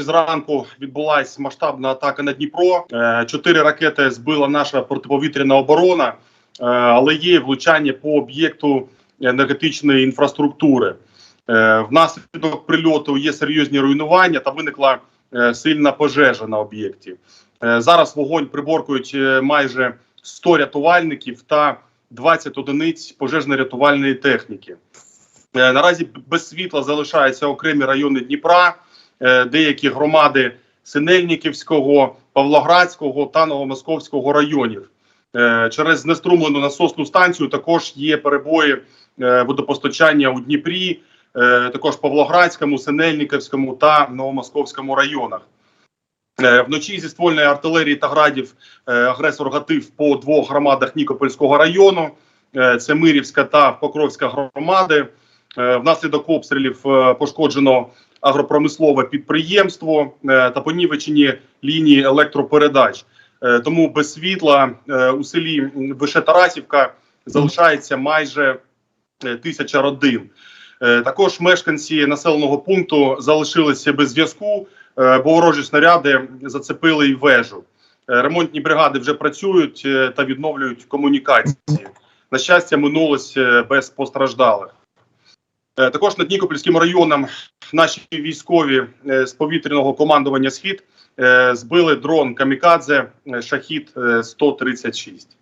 зранку відбулася масштабна атака на Дніпро. Е, Чотири ракети збила наша протиповітряна оборона, е, але є влучання по об'єкту енергетичної інфраструктури. Е, Внаслідок прильоту є серйозні руйнування та виникла сильна пожежа на об'єкті. Зараз вогонь приборкують майже 100 рятувальників та 20 одиниць пожежно-рятувальної техніки. Наразі без світла залишаються окремі райони Дніпра, деякі громади Синельниківського, Павлоградського та Новомосковського районів. Е, Через знеструмлену насосну станцію також є перебої е, водопостачання у Дніпрі, е, також Павлоградському, Синельниківському та Новомосковському районах. Е, Вночі зі ствольної артилерії та градів е, агресор гатив по двох громадах Нікопольського району. Е, Це Мирівська та Покровська громади. Е, Внаслідок обстрілів е, пошкоджено агропромислове підприємство е, та понівечені лінії електропередач. Е, Тому без світла е, у селі Вишетарасівка залишається майже тисяча родин. Також мешканці населеного пункту залишилися без зв'язку, бо ворожі снаряди зацепили й вежу. Ремонтні бригади вже працюють та відновлюють комунікації. На щастя, минулось без постраждалих. Е, Також над Нікопольським районом наші військові е, з повітряного командування Схід е, збили дрон Камікадзе Шахід 136.